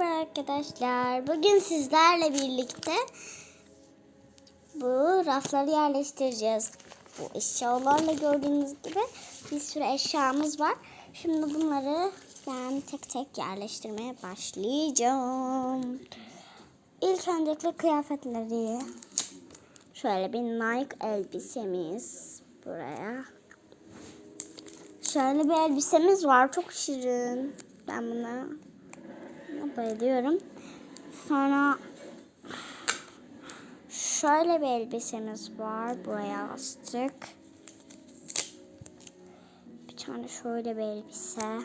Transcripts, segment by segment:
Merhaba arkadaşlar. Bugün sizlerle birlikte bu rafları yerleştireceğiz. Bu eşyalarla gördüğünüz gibi bir sürü eşyamız var. Şimdi bunları ben tek tek yerleştirmeye başlayacağım. İlk öncelikle kıyafetleri. Şöyle bir Nike elbisemiz buraya. Şöyle bir elbisemiz var. Çok şirin. Ben buna bayılıyorum. Sonra şöyle bir elbisemiz var. Buraya astık. Bir tane şöyle bir elbise.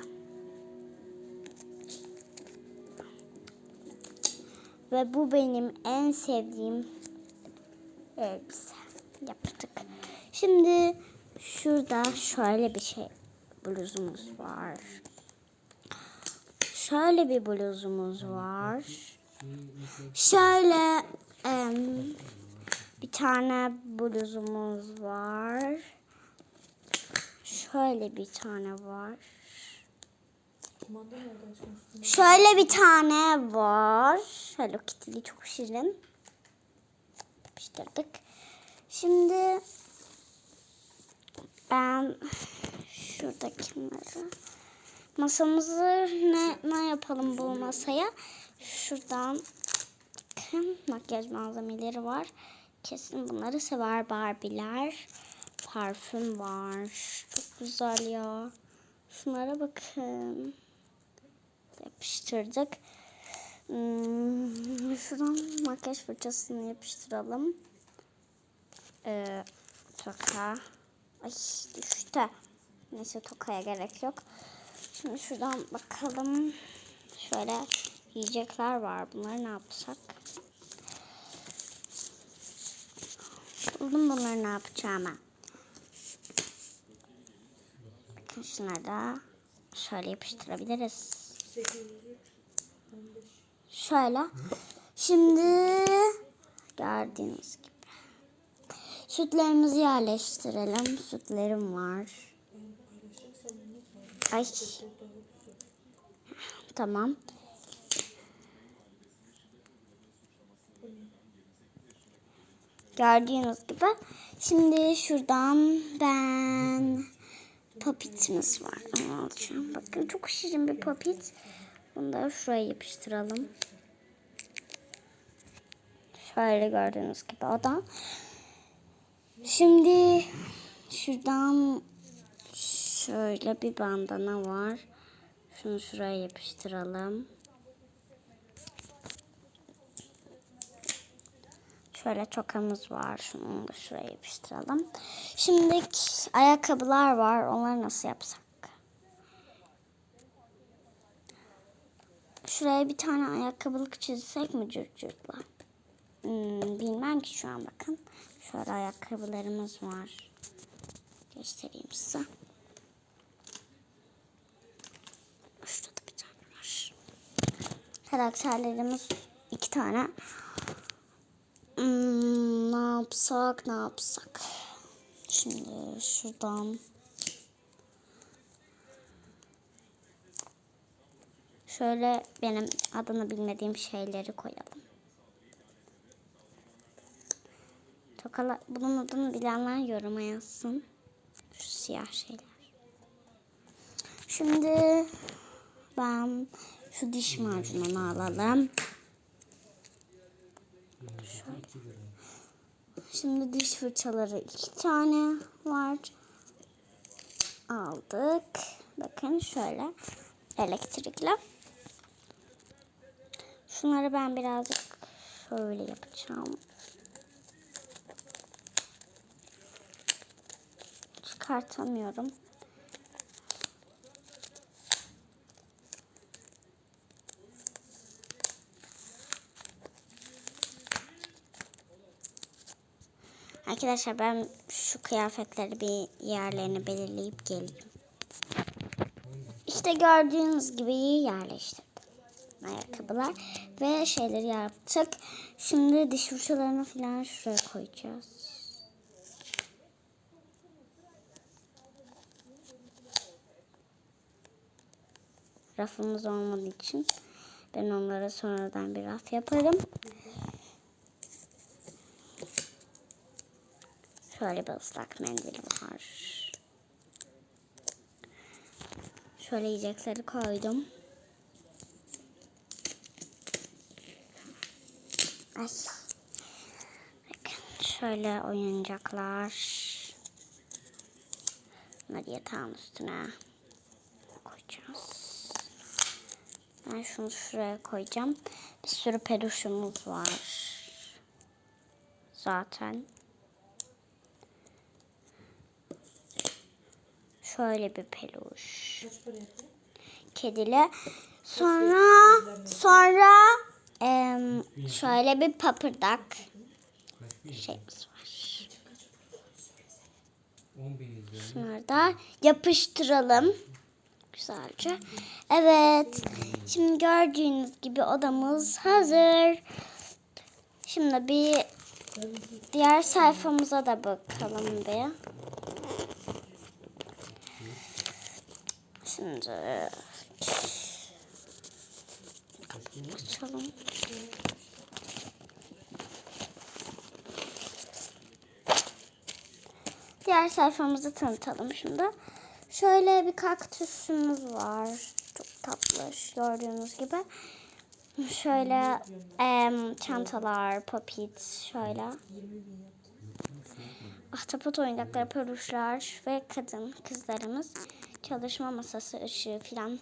Ve bu benim en sevdiğim elbise. Yaptık. Şimdi şurada şöyle bir şey bluzumuz var. Şöyle bir bluzumuz var. Şöyle em, bir tane bluzumuz var. Şöyle bir tane var. Şöyle bir tane var. Hello Kitty'li çok şirin. Yapıştırdık. Şimdi ben şuradakileri masamızı ne, ne yapalım bu masaya? Şuradan bakın makyaj malzemeleri var. Kesin bunları sever Barbie'ler. Parfüm var. Çok güzel ya. Şunlara bakın. Yapıştırdık. Hmm, şuradan makyaj fırçasını yapıştıralım. Ee, toka. Ay düştü. Neyse tokaya gerek yok. Şimdi şuradan bakalım. Şöyle yiyecekler var. Bunları ne yapsak? Buldum bunları ne yapacağımı. Bakın şunları da şöyle yapıştırabiliriz. Şöyle. Şimdi gördüğünüz gibi. Sütlerimizi yerleştirelim. Sütlerim var. Ay. Tamam. Gördüğünüz gibi. Şimdi şuradan ben papitimiz var. Onu alacağım. Bakın çok şirin bir papit. Bunu da şuraya yapıştıralım. Şöyle gördüğünüz gibi o da. Şimdi şuradan şöyle bir bandana var. Şunu şuraya yapıştıralım. Şöyle çokamız var. Şunu da şuraya yapıştıralım. Şimdi ayakkabılar var. Onları nasıl yapsak? Şuraya bir tane ayakkabılık çizsek mi cırt cırtla? Hmm, bilmem ki şu an bakın. Şöyle ayakkabılarımız var. Göstereyim size. Şurada da bir tane var. Karakterlerimiz iki tane. Hmm, ne yapsak ne yapsak. Şimdi şuradan. Şöyle benim adını bilmediğim şeyleri koyalım. Tokala, bunun adını bilenler yoruma yazsın. Şu siyah şeyler. Şimdi ben şu diş macununu alalım. Şöyle. Şimdi diş fırçaları iki tane var. Aldık. Bakın şöyle elektrikli. Şunları ben birazcık şöyle yapacağım. Çıkartamıyorum. Arkadaşlar ben şu kıyafetleri bir yerlerini belirleyip geleyim. İşte gördüğünüz gibi yerleştirdim. Ayakkabılar ve şeyleri yaptık. Şimdi diş fırçalarını falan şuraya koyacağız. Rafımız olmadığı için Ben onlara sonradan bir raf yaparım. Şöyle bir ıslak mendil var. Şöyle yiyecekleri koydum. Ay. Bakın şöyle oyuncaklar. Bunları yatağın üstüne koyacağız. Ben şunu şuraya koyacağım. Bir sürü peluşumuz var. Zaten. Şöyle bir peluş. Kedili. Sonra sonra em, şöyle bir papırdak şeyimiz var. 10 bin izleyen. Şunları da yapıştıralım. Güzelce. Evet. Şimdi gördüğünüz gibi odamız hazır. Şimdi bir diğer sayfamıza da bakalım bir. Şimdi açalım. Diğer sayfamızı tanıtalım şimdi. Şöyle bir kaktüsümüz var. Çok tatlı gördüğünüz gibi. Şöyle em, çantalar, popit, şöyle. Ahtapot oyuncakları, peluşlar ve kadın kızlarımız. Çalışma masası, ışığı filan.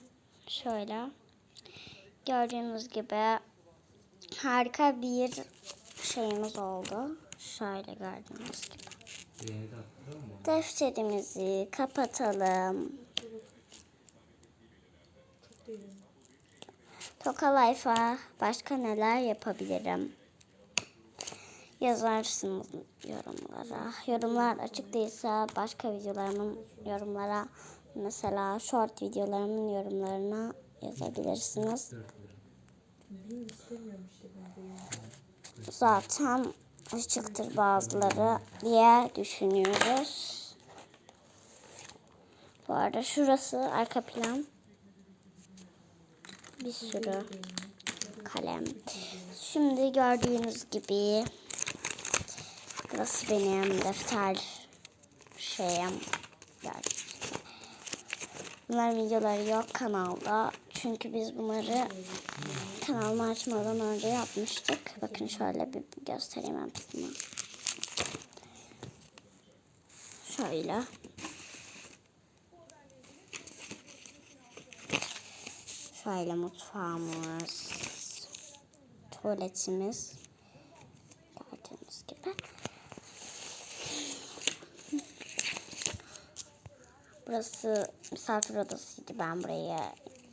Şöyle. Gördüğünüz gibi harika bir şeyimiz oldu. Şöyle gördüğünüz gibi. Defterimizi kapatalım. Toka Life'a başka neler yapabilirim? Yazarsınız yorumlara. Yorumlar açık değilse başka videolarımın yorumlara mesela short videolarımın yorumlarına yazabilirsiniz. Zaten açıktır bazıları diye düşünüyoruz. Bu arada şurası arka plan. Bir sürü kalem. Şimdi gördüğünüz gibi burası benim defter şeyim. Gördüğünüz gibi. Bunların videoları yok kanalda. Çünkü biz bunları kanalımı açmadan önce yapmıştık. Bakın şöyle bir göstereyim hepsini. Şöyle. Şöyle mutfağımız. Tuvaletimiz. Gördüğünüz gibi. Burası misafir odasıydı. Ben burayı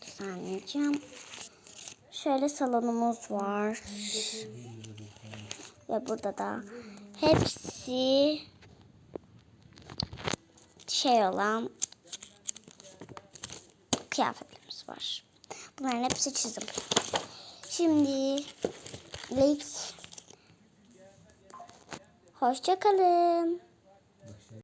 düzenleyeceğim. Şöyle salonumuz var. Ve burada da hepsi şey olan kıyafetlerimiz var. Bunların hepsi çizim. Şimdi hoşça kalın.